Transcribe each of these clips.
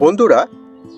বন্ধুরা,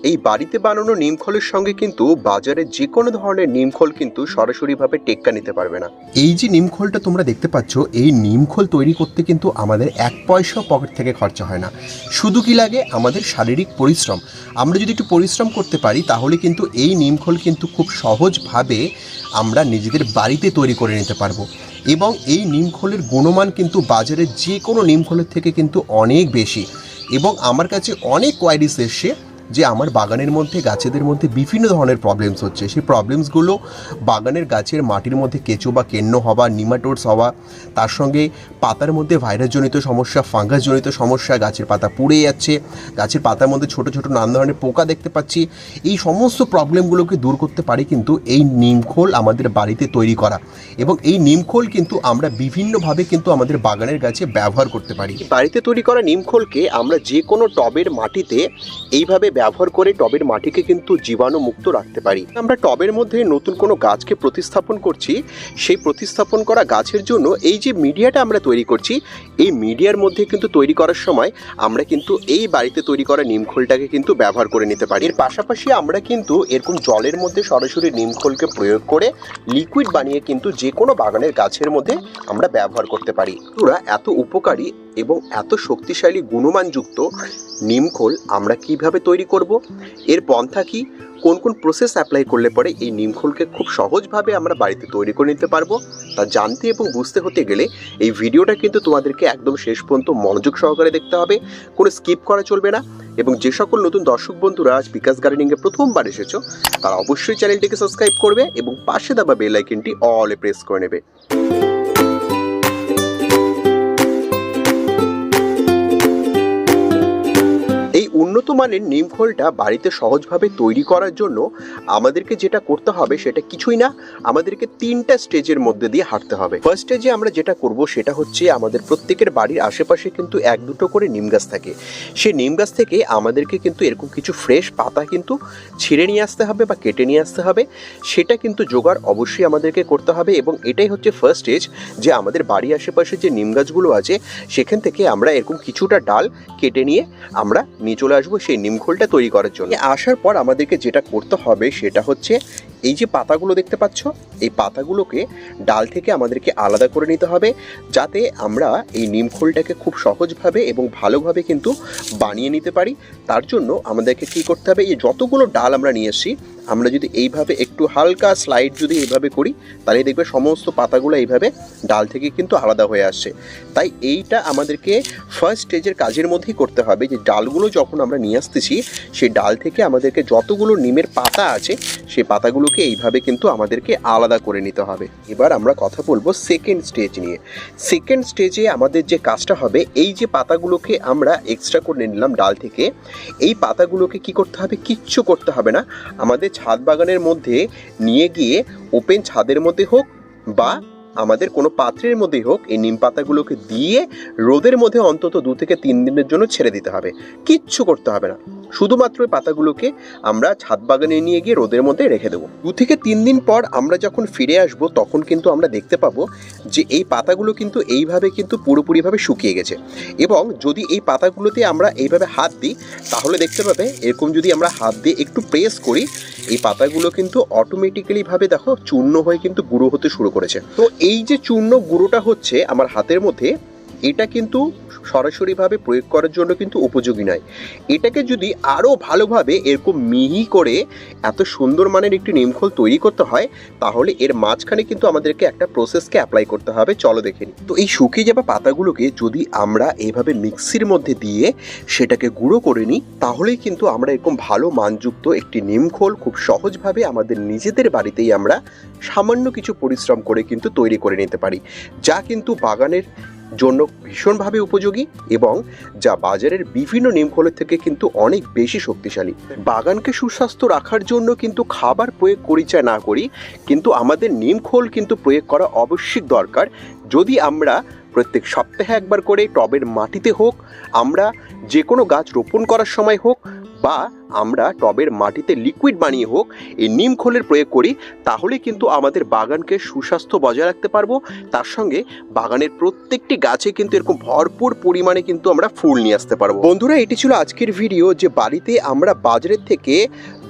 এই বাড়িতে বানানো নিমখলের সঙ্গে কিন্তু বাজারে যে কোনো ধরনের নিমখল কিন্তু সরাসরিভাবে টেক্কা নিতে পারবে না। এই যে নিমখলটা তোমরা দেখতে পাচ্ছ, এই নিমখোল তৈরি করতে কিন্তু আমাদের এক পয়সা পকেট থেকে খরচা হয় না। শুধু কি লাগে? আমাদের শারীরিক পরিশ্রম। আমরা যদি একটু পরিশ্রম করতে পারি, তাহলে কিন্তু এই নিমখল কিন্তু খুব সহজভাবে আমরা নিজেদের বাড়িতে তৈরি করে নিতে পারব। এবং এই নিমখলের গুণমান কিন্তু বাজারের যে কোনো নিমখলের থেকে কিন্তু অনেক বেশি। এবং আমার কাছে অনেক কোয়ারিস এসছে যে আমার বাগানের মধ্যে, গাছেদের মধ্যে বিভিন্ন ধরনের প্রবলেমস হচ্ছে। সেই প্রবলেমসগুলো বাগানের গাছের মাটির মধ্যে কেঁচো বা কেন্ন হওয়া নিমাটোডস হওয়া, তার সঙ্গে পাতার মধ্যে ভাইরাসজনিত সমস্যা ফাঙ্গাসজনিত সমস্যা, গাছের পাতা পুড়ে যাচ্ছে, গাছের পাতার মধ্যে ছোট ছোট নানা ধরনের পোকা দেখতে পাচ্ছি। এই সমস্ত প্রবলেমগুলোকে দূর করতে পারি কিন্তু এই নিমখোল আমাদের বাড়িতে তৈরি করা। এবং এই নিমখোল কিন্তু আমরা বিভিন্নভাবে কিন্তু আমাদের বাগানের গাছে ব্যবহার করতে পারি। বাড়িতে তৈরি করা নিমখোলকে আমরা যে কোনো টবের মাটিতে এইভাবে ব্যবহার করে টবের মাটিকে কিন্তু জীবাণু মুক্ত রাখতে পারি। আমরা টবের মধ্যে নতুন কোনো গাছকে প্রতিস্থাপন করছি, সেই প্রতিস্থাপন করা গাছের জন্য এই যে মিডিয়াটা আমরা তৈরি করছি, এই মিডিয়ার মধ্যে কিন্তু তৈরি করার সময় আমরা কিন্তু এই বাড়িতে তৈরি করা নিমখোলটাকে কিন্তু ব্যবহার করে নিতে পারি। এর পাশাপাশি আমরা কিন্তু এরকম জলের মধ্যে সরাসরি নিমখোলকে প্রয়োগ করে লিকুইড বানিয়ে কিন্তু যে কোনো বাগানের গাছের মধ্যে আমরা ব্যবহার করতে পারি। ওরা এত উপকারী এবং এত শক্তিশালী গুণমানযুক্ত নিমখোল আমরা কীভাবে তৈরি করব? এর পন্থা কি? কোন কোন প্রসেস অ্যাপ্লাই করলে পরে এই নিমখোলকে খুব সহজভাবে আমরা বাড়িতে তৈরি করে নিতে পারব? তা জানতে এবং বুঝতে হতে গেলে এই ভিডিওটা কিন্তু তোমাদেরকে একদম শেষ পর্যন্ত মনোযোগ সহকারে দেখতে হবে। কোনো স্কিপ করা চলবে না এবং যে সকল নতুন দর্শক বন্ধুরা আজ বিকাশ গার্ডেনিংয়ে প্রথমবার এসেছ, তারা অবশ্যই চ্যানেলটিকে সাবস্ক্রাইব করবে এবং পাশে দেওয়া বেল অলে প্রেস করে নেবে। এই উন্নত মানের নিমখোলটা বাড়িতে সহজভাবে তৈরি করার জন্য আমাদেরকে যেটা করতে হবে সেটা কিছুই না, আমাদেরকে তিনটা স্টেজের মধ্যে দিয়ে হাঁটতে হবে। ফার্স্ট স্টেজে আমরা যেটা করব সেটা হচ্ছে আমাদের প্রত্যেকের বাড়ির আশেপাশে কিন্তু এক দুটো করে নিম গাছ থাকে। সেই নিম গাছ থেকে আমাদেরকে কিন্তু এরকম কিছু ফ্রেশ পাতা কিন্তু ছিঁড়ে নিয়ে আসতে হবে বা কেটে নিয়ে আসতে হবে। সেটা কিন্তু জোগাড় অবশ্যই আমাদেরকে করতে হবে এবং এটাই হচ্ছে ফার্স্ট স্টেজ যে আমাদের বাড়ি আশেপাশে যে নিম গাছগুলো আছে, সেখান থেকে আমরা এরকম কিছুটা ডাল কেটে নিয়ে আমরা নিয়ে চলে আসব। সেই নিমখোলটা তৈরি করার জন্য। আসার পর আমাদেরকে যেটা করতে হবে সেটা হচ্ছে এই যে পাতাগুলো দেখতে পাচ্ছ, এই পাতাগুলোকে ডাল থেকে আমাদেরকে আলাদা করে নিতে হবে যাতে আমরা এই নিমখোলটাকে খুব সহজভাবে এবং ভালোভাবে কিন্তু বানিয়ে নিতে পারি। তার জন্য আমাদেরকে কি করতে হবে, এই যতগুলো ডাল আমরা নিয়ে এসেছি, আমরা যদি এইভাবে একটু হালকা স্লাইড যদি এইভাবে করি, তাহলে দেখবে সমস্ত পাতাগুলো এইভাবে ডাল থেকে কিন্তু আলাদা হয়ে আসছে। তাই এইটা আমাদেরকে ফার্স্ট স্টেজের কাজের মধ্যেই করতে হবে যে ডালগুলো যখন আমরা নিয়ে আসতেছি, সেই ডাল থেকে আমাদেরকে যতগুলো নিমের পাতা আছে, সেই পাতাগুলোকে এইভাবে কিন্তু আমাদেরকে আলাদা করে নিতে হবে। এবার আমরা কথা বলব সেকেন্ড স্টেজ নিয়ে। সেকেন্ড স্টেজে আমাদের যে কাজটা হবে, এই যে পাতাগুলোকে আমরা এক্সট্রা করে নিলাম ডাল থেকে, এই পাতাগুলোকে কি করতে হবে? কিচ্ছু করতে হবে না। আমাদের ছাদ বাগানের মধ্যে নিয়ে গিয়ে ওপেন ছাদের মধ্যে হোক বা আমাদের কোনো পাত্রের মধ্যে হোক, এই নিম পাতাগুলোকে দিয়ে রোদের মধ্যে অন্তত দু থেকে তিন দিনের জন্য ছেড়ে দিতে হবে। কিচ্ছু করতে হবে না। শুধুমাত্র পাতাগুলোকে আমরা ছাদ বাগানে নিয়ে গিয়ে রোদের মধ্যে রেখে দেবো। দু থেকে তিন দিন পর আমরা যখন ফিরে আসব, তখন কিন্তু আমরা দেখতে পাবো যে এই পাতাগুলো কিন্তু এইভাবে কিন্তু পুরোপুরিভাবে শুকিয়ে গেছে। এবং যদি এই পাতাগুলোতে আমরা এইভাবে হাত দিই, তাহলে দেখতে পাবে এরকম যদি আমরা হাত দিয়ে একটু প্রেস করি, এই পাতাগুলো কিন্তু অটোমেটিক্যালিভাবে দেখো চূর্ণ হয়ে কিন্তু গুঁড়ো হতে শুরু করেছে। তো এই যে চূর্ণ গুঁড়োটা হচ্ছে আমার হাতের মধ্যে এটা কিন্তু সরাসরিভাবে প্রয়োগ করার জন্য কিন্তু উপযোগী নয়। এটাকে যদি আরও ভালোভাবে এরকম মিহি করে এত সুন্দর মানের একটি নিমখোল তৈরি করতে হয়, তাহলে এর মাঝখানে কিন্তু আমাদেরকে একটা প্রসেসকে অ্যাপ্লাই করতে হবে। চলো দেখে নিই। তো এই শুকিয়ে যাওয়া পাতাগুলোকে যদি আমরা এইভাবে মিক্সির মধ্যে দিয়ে সেটাকে গুঁড়ো করে নিই, তাহলেই কিন্তু আমরা এরকম ভালো মানযুক্ত একটি নিমখোল খুব সহজভাবে আমাদের নিজেদের বাড়িতেই আমরা সামান্য কিছু পরিশ্রম করে কিন্তু তৈরি করে নিতে পারি। যা কিন্তু বাগানের জন্য ভীষণভাবে উপযোগী এবং যা বাজারের বিভিন্ন নিমখোলের থেকে কিন্তু অনেক বেশি শক্তিশালী। বাগানকে সুস্বাস্থ্য রাখার জন্য কিন্তু খাবার প্রয়োগ করি চাই না করি, কিন্তু আমাদের নিমখোল কিন্তু প্রয়োগ করা অবশ্যই দরকার। যদি আমরা প্রত্যেক সপ্তাহে একবার করে টবের মাটিতে হোক, আমরা যে কোনো গাছ রোপণ করার সময় হোক বা আমরা টবের মাটিতে লিকুইড বানিয়ে হোক, এই নিম খোলের প্রয়োগ করি তাহলে কিন্তু আমাদের বাগানকে সুস্বাস্থ্য বজায় রাখতে পারব। তার সঙ্গে বাগানের প্রত্যেকটি গাছে কিন্তু এরকম ভরপুর পরিমাণে কিন্তু আমরা ফুল নিয়ে আসতে পারব। বন্ধুরা, এটি ছিল আজকের ভিডিও যে বাড়িতে আমরা বাজারের থেকে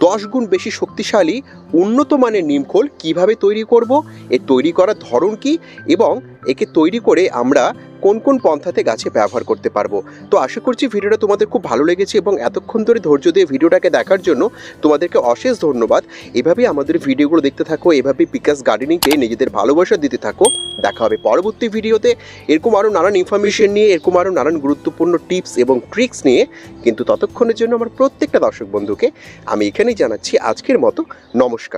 দশ গুণ বেশি শক্তিশালী, উন্নত মানের নিমখোল কীভাবে তৈরি করব এর তৈরি করার ধরন কি এবং একে তৈরি করে আমরা কোন কোন পন্থাতে গাছে ব্যবহার করতে পারব। তো আশা করছি ভিডিওটা তোমাদের খুব ভালো লেগেছে এবং এতক্ষণ ধরে ধৈর্য দিয়ে ভিডিওটাকে দেখার জন্য তোমাদেরকে অশেষ ধন্যবাদ। এভাবেই আমাদের ভিডিওগুলো দেখতে থাকো, এভাবেই পিকাস গার্ডেনিংকে নিজেদের ভালোবাসা দিতে থাকো। দেখা হবে পরবর্তী ভিডিওতে। এরকম আরও নানান ইনফরমেশন নিয়ে, এরকম আরও নানান গুরুত্বপূর্ণ টিপস এবং ট্রিক্স নিয়ে, কিন্তু ততক্ষণের জন্য আমার প্রত্যেকটা দর্শক বন্ধুকে আমি এখানেই জানাচ্ছি আজকের মতো নমস্কার।